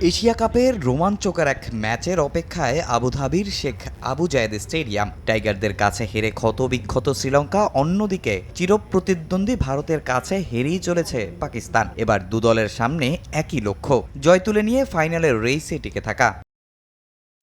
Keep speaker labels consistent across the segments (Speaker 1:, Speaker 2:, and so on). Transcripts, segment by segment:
Speaker 1: Asia কাপের রোমাঞ্চকর এক ম্যাচের অপেক্ষায় আবুধাবির শেখ আবু জায়েদ স্টেডিয়াম। টাইগারদের কাছে হেরে ক্ষতবিক্ষত শ্রীলঙ্কা, অন্যদিকে চিরপ্রতিদ্বন্দ্বী ভারতের কাছে হেরেই চলেছে পাকিস্তান। এবার দুদলের সামনে একই লক্ষ্য, জয় তুলে নিয়ে ফাইনালের রেসে টিকে থাকা।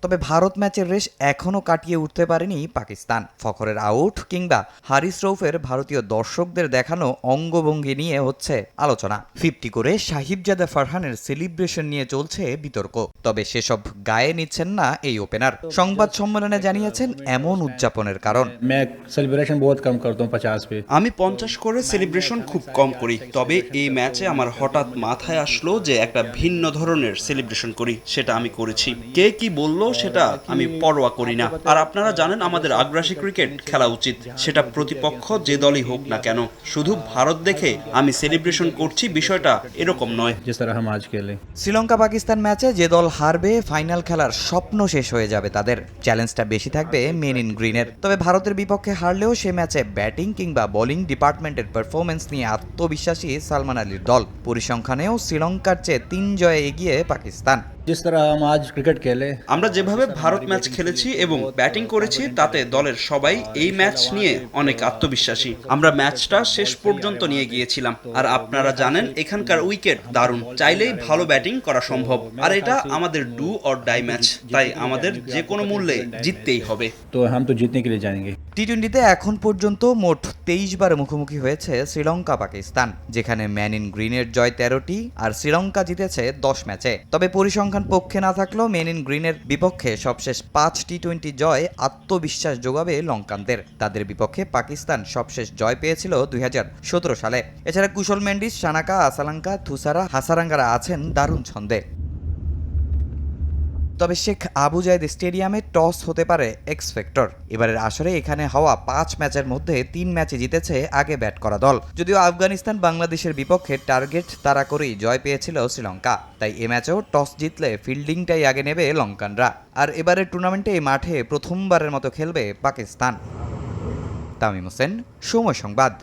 Speaker 1: তবে ভারত ম্যাচের রেশ এখনও কাটিয়ে উঠতে পারেনি পাকিস্তান। ফখরের আউট কিংবা হারিস রৌফের ভারতীয় দর্শকদের দেখানো অঙ্গভঙ্গি নিয়ে হচ্ছে আলোচনা। ফিফটি করে সাহিবজাদা ফারহানের সেলিব্রেশন নিয়ে চলছে বিতর্ক। তবে সেসব গায়ে নিচ্ছেন না এই ওপেনার। সংবাদ সম্মেলনে জানিয়েছেন এমন উদযাপনের কারণ।
Speaker 2: আমি পঞ্চাশ করে সেলিব্রেশন খুব কম করি তবে এই ম্যাচে আমার হঠাৎ মাথায় আসলো যে একটা ভিন্ন ধরনের সেলিব্রেশন করি সেটা আমি করেছি। কে কি বলল সেটা আমি পরোয়া করি না। আর আপনারা জানেন আমাদের আগ্রাসী ক্রিকেট খেলা উচিত। সেটা প্রতিপক্ষ যে দলই হোক না কেন, শুধু ভারত দেখে আমি সেলিব্রেশন করছি বিষয়টা এরকম নয়।
Speaker 1: শ্রীলঙ্কা পাকিস্তান ম্যাচে যে দল হারবে, ফাইনাল খেলার স্বপ্ন শেষ হয়ে যাবে তাদের। চ্যালেঞ্জটা বেশি থাকবে মেন ইন গ্রিনের। তবে ভারতের বিপক্ষে হারলেও সে ম্যাচে ব্যাটিং কিংবা বোলিং ডিপার্টমেন্টের পারফরমেন্স নিয়ে আত্মবিশ্বাসী সালমান আলীর দল। পরিসংখ্যানেও শ্রীলঙ্কার চেয়ে তিন জয়ে এগিয়ে পাকিস্তান।
Speaker 2: আমরা যেভাবে ভারত ম্যাচ খেলেছি এবং ব্যাটিং করেছি তাতে দলের সবাই এই ম্যাচ নিয়ে অনেক আত্মবিশ্বাসী। আমরা ম্যাচটা শেষ পর্যন্ত নিয়ে গিয়েছিলাম। আর আপনারা জানেন এখানকার উইকেট দারুণ। চাইলেই ভালো ব্যাটিং করা সম্ভব। আর এটা আমাদের ডু অর ডাই ম্যাচ তাই আমাদের যে কোনো মূল্যে জিততেই হবে।
Speaker 3: তো হাম তো জিতনে কে জানেন
Speaker 1: টি টোয়েন্টিতে এখন পর্যন্ত মোট তেইশ বার মুখোমুখি হয়েছে শ্রীলঙ্কা পাকিস্তান যেখানে ম্যান ইন গ্রিনের জয় তেরোটি আর শ্রীলঙ্কা জিতেছে দশ ম্যাচে। তবে পরিসংখ্যান পক্ষে না থাকলেও মেন ইন গ্রিনের বিপক্ষে সবশেষ পাঁচ টি টোয়েন্টি জয় আত্মবিশ্বাস যোগাবে লঙ্কানদের। তাদের বিপক্ষে পাকিস্তান সবশেষ জয় পেয়েছিল দুই হাজার সতেরো সালে। এছাড়া কুশল মেন্ডিস, সানাকা, আসালাঙ্কা, থুসারা, হাসারাঙ্গারা আছেন দারুণ ছন্দে। তবে শেখ আবু জায়েদ স্টেডিয়ামে টস হতে পারে এক্স ফ্যাক্টর এবারের আসরে এখানে হওয়া পাঁচ ম্যাচের মধ্যে তিন ম্যাচে জিতেছে আগে ব্যাট করা দল। যদিও আফগানিস্তান বাংলাদেশের বিপক্ষে টার্গেট তারা করেই জয় পেয়েছিল শ্রীলঙ্কা। তাই এ ম্যাচেও টস জিতলে ফিল্ডিংটাই আগে নেবে লঙ্কানরা। আর এবারের টুর্নামেন্টে এই মাঠে প্রথমবারের মতো খেলবে পাকিস্তান। তামিম হোসেন, সময় সংবাদ।